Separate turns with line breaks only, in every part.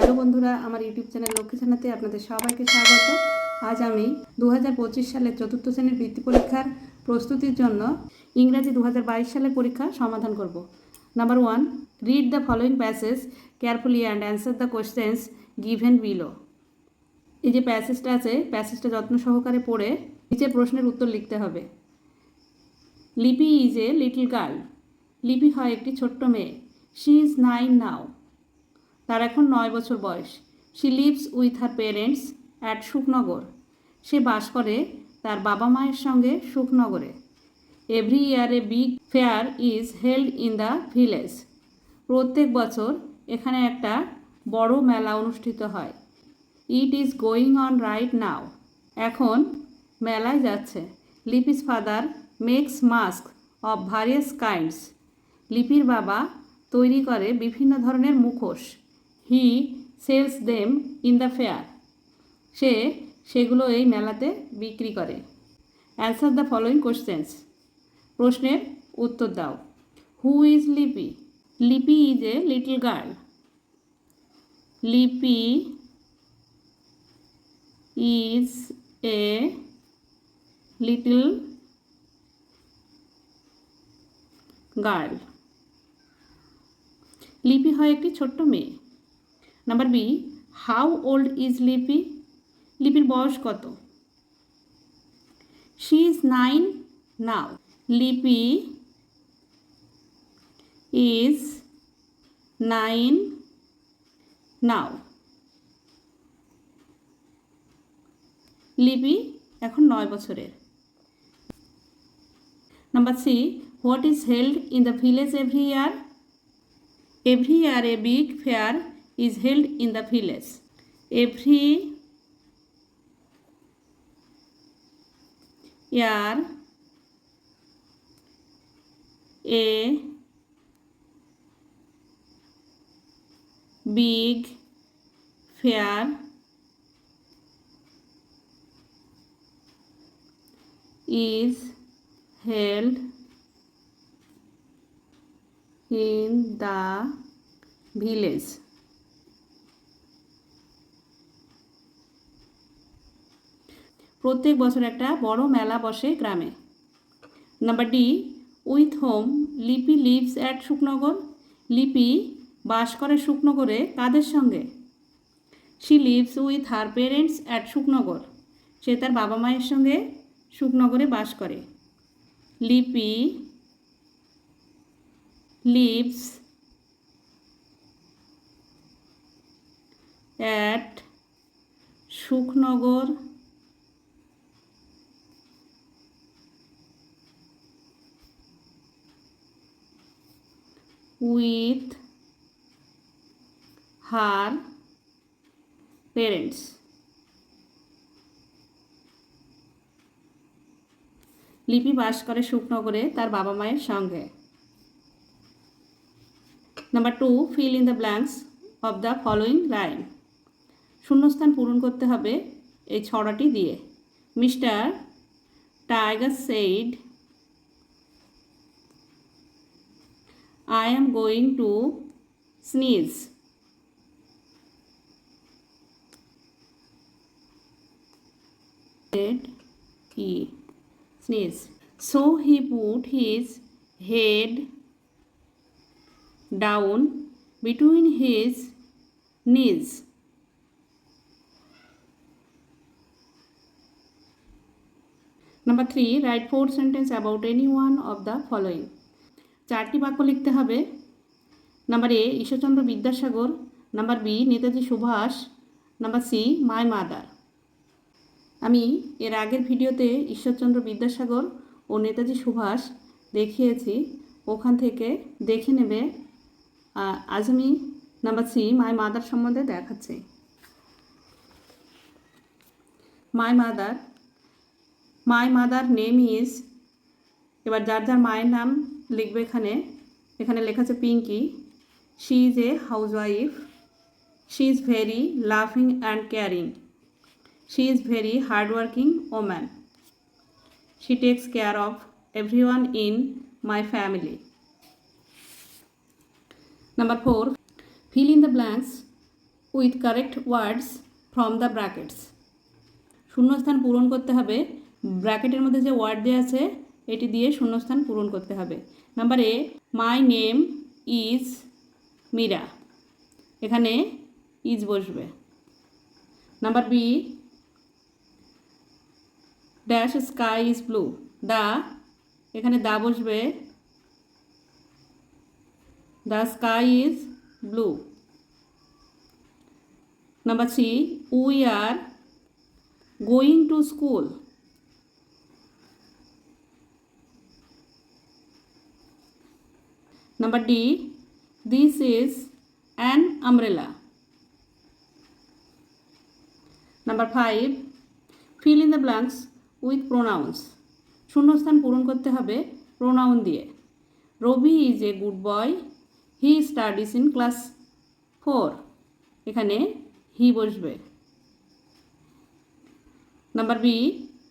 Hello বন্ধুরা, আমার YouTube channel Lakshmi ছানাতে আপনাদের সবাইকে স্বাগত। আজ আমি দু হাজার পঁচিশ সালের চতুর্থ শ্রেণির বৃত্তি পরীক্ষার প্রস্তুতির জন্য ইংরাজি দু হাজার বাইশ সালের পরীক্ষা সমাধান করব। Number one read the following passage carefully and answer the questions given below এই যে প্যাসেজটা আছে প্যাসেজটা যত্ন সহকারে পড়ে নিচের প্রশ্নের উত্তর লিখতে হবে। Lipi is a little girl. Lipi হয় একটি ছোট্ট মেয়ে। She is nine now. তার এখন নয় বছর বয়স। She lives with her parents at Sukhnagar সে বাস করে তার বাবা মায়ের সঙ্গে সুখনগরে every year a big fair is held in the village প্রত্যেক বছর এখানে একটা বড় মেলা অনুষ্ঠিত হয়। It is going on right now এখন মেলায় যাচ্ছে। Lipi's father makes mask of various kinds লিপির বাবা তৈরি করে বিভিন্ন ধরনের মুখোশ। He sells them in the fair সে সেগুলো এই মেলাতে বিক্রি করে। অ্যান্সার দ্য ফলোয়িং কোশ্চেন্স প্রশ্নের উত্তর দাও। Who is Lipi Lipi is a little girl Lipi is a little girl Lipi হয় একটি ছোট্ট মেয়ে। Number B how old is Lipi লিপির বয়স কত? She is nine now Lipi is nine now Lipi এখন নয় বছরের। Number C what is held in the village every year Every year a big fair is held in the village. Every year a big fair is held in the village প্রত্যেক বছর একটা বড় মেলা বসে গ্রামে। Number D with whom Lipi lives at Shuknagar Lipi বাস করে শুকনগরে কাদের সঙ্গে? She lives with her parents at Shuknagar সে তার বাবা মায়ের সঙ্গে শুকনগরে বাস করে। Lipi lives at Sukhnagar with her parents. Lipi বাস করে শুকনগরে তার বাবা মায়ের সঙ্গে। Number two fill in the blanks of the following line শূন্যস্থান পূরণ করতে হবে এই ছড়াটি দিয়ে। Mister tiger said I am going to sneeze. Did he sneeze? So he put his head down between his knees. Number 3. Write 4 sentences about any one of the following. চারটি বাক্য লিখতে হবে। Number A, Ishwarchandra Vidyasagar. Number B, Netaji Subhash. Number C, my mother. আমি এর আগের ভিডিওতে ঈশ্বরচন্দ্র বিদ্যাসাগর ও নেতাজি সুভাষ দেখিয়েছি। ওখান থেকে দেখে নেবে। আজ আমি নাম্বার সি, মাই মাদার সম্বন্ধে দেখাচ্ছি। My mother. My mother name is, এবার যার যার মায়ের নাম লিখবে এখানে এখানে লেখা আছে Pinky she is a housewife she is very loving and caring she is very hardworking woman she takes care of everyone in my family number four fill in the blanks with correct words from the brackets শূন্যস্থান পূরণ করতে হবে ব্র্যাকেটের মধ্যে যে word দেওয়া আছে এটি দিয়ে শূন্যস্থান পূরণ করতে হবে। Number A my name is Meera এখানে ইজ বসবে। Number B dash sky is blue the, এখানে দা বসবে। The sky is blue number C we are going to school Number D. This is an umbrella. Number 5. Fill in the blanks with pronouns. শূন্যস্থান পূরণ করতে হবে pronoun দিয়ে Ravi is a good boy he studies in class four এখানে he বসবে number B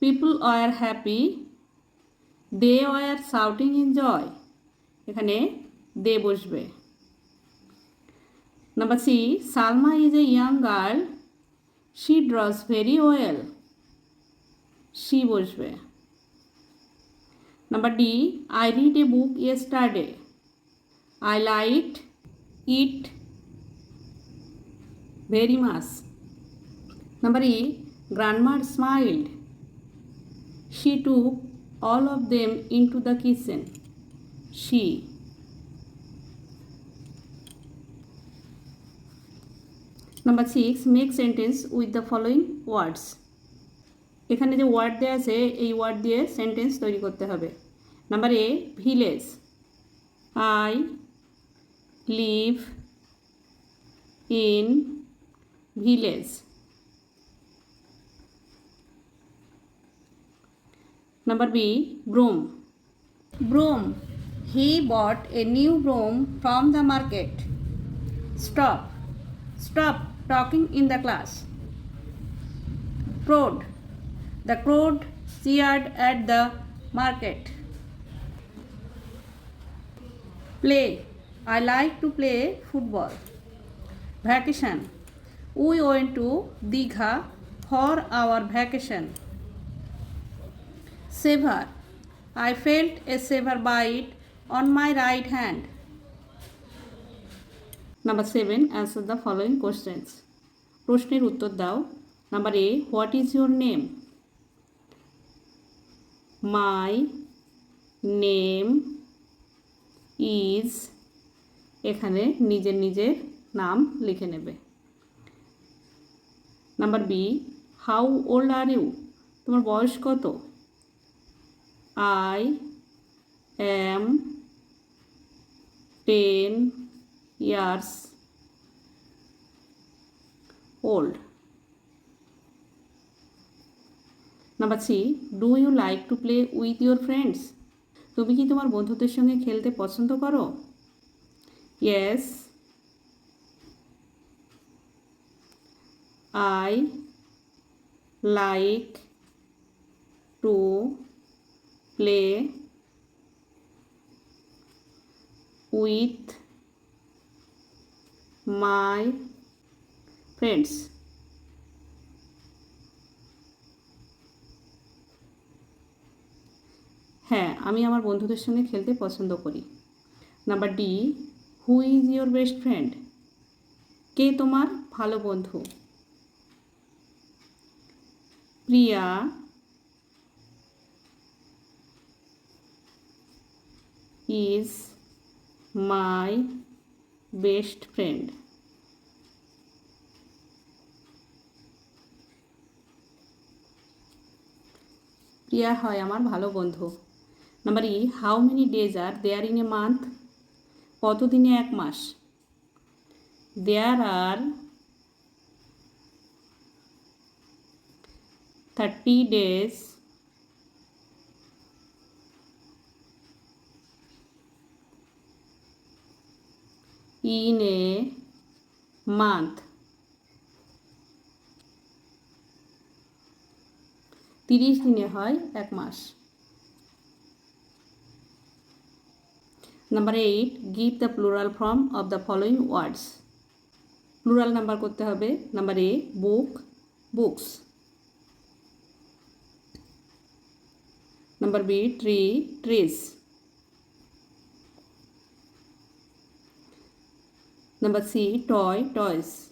people are happy they are shouting in joy এখানে they বসবে। Number C, Salma is a young girl she draws very well she বসবে। Number D I read a book yesterday I liked it very much number E grandma smiled she took all of them into the kitchen. She number six make sentence with the following words এখানে যে word দেওয়া আছে, এই word দিয়ে sentence তৈরি করতে হবে number A village I live in village number B broom. Broom. He bought a new broom from the market Stop. Stop talking in the class. Crowd. The crowd cheered at the market. Play. I like to play football. Vacation. We went to Digha for our vacation. Saver. I felt a saver bite on my right hand. Number seven Answer the following questions. প্রশ্নের উত্তর দাও। Number A what is your name my name is এখানে নিজের নিজের নাম লিখে নেবে। Number B how old are you তোমার বয়স কত? I am 10 years old. Number C do you like to play with your friends তুমি কি তোমার বন্ধুদের সঙ্গে খেলতে পছন্দ করো? Yes I like to play with my friends হ্যাঁ আমি আমার বন্ধুদের সঙ্গে খেলতে পছন্দ করি। Number D, who is your best friend? কে তোমার ভালো বন্ধু? প্রিয়া। is my best friend. প্রিয়া হয় আমার ভালো বন্ধু। Number E how many days are there in a month কত দিনে এক মাস? There are thirty days in a month তিরিশ দিনে হয় এক মাস। Number eight give the plural form of the following words plural number করতে হবে। Number A book books number B tree trees Number C. Toy toys.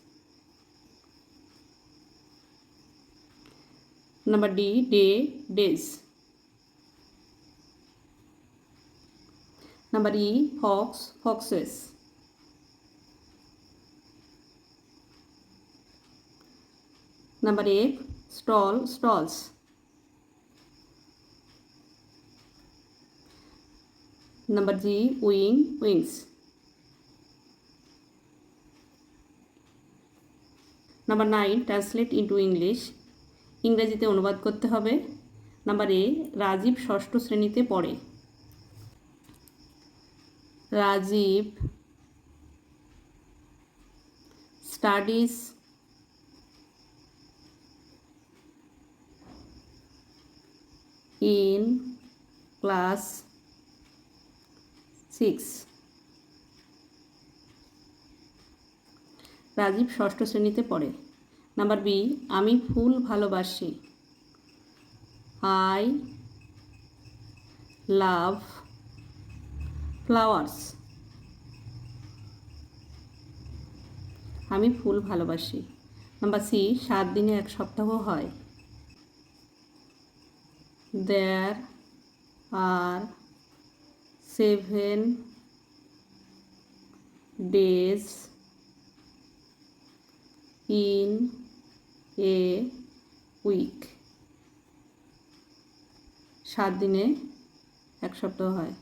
Number D. Day days. Number E. Hawks foxes. Number F Stall stalls. Number G. Wing wings. Number nine translate into English ইংরেজিতে অনুবাদ করতে হবে। Number এ রাজীব ষষ্ঠ শ্রেণীতে পড়ে। Rajiv studies in class 6 Rajiv ষষ্ঠ শ্রেণীতে পড়ে। নাম্বার বি, আমি ফুল ভালোবাসি। I love flowers. আমি ফুল ভালোবাসি। নাম্বার সি, সাত দিনে এক সপ্তাহ হয়। There are seven days in a week. সাত দিনে এক সপ্তাহ হয়।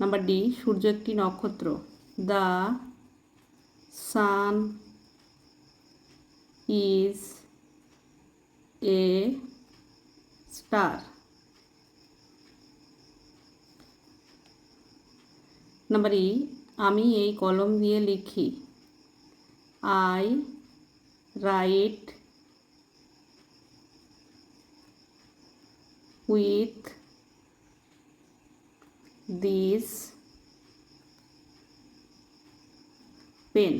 নাম্বার ডি, সূর্য একটি নক্ষত্র। The sun is a star. Number E, আমি এই কলম দিয়ে লিখি। I write with this pen.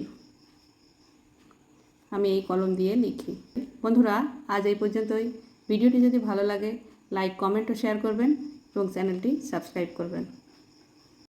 আমি এই কলম দিয়ে লিখি। বন্ধুরা, আজ এই পর্যন্তই। ভিডিওটি যদি ভালো লাগে, লাইক, কমেন্ট ও শেয়ার করবেন এবং চ্যানেলটি সাবস্ক্রাইব করবেন।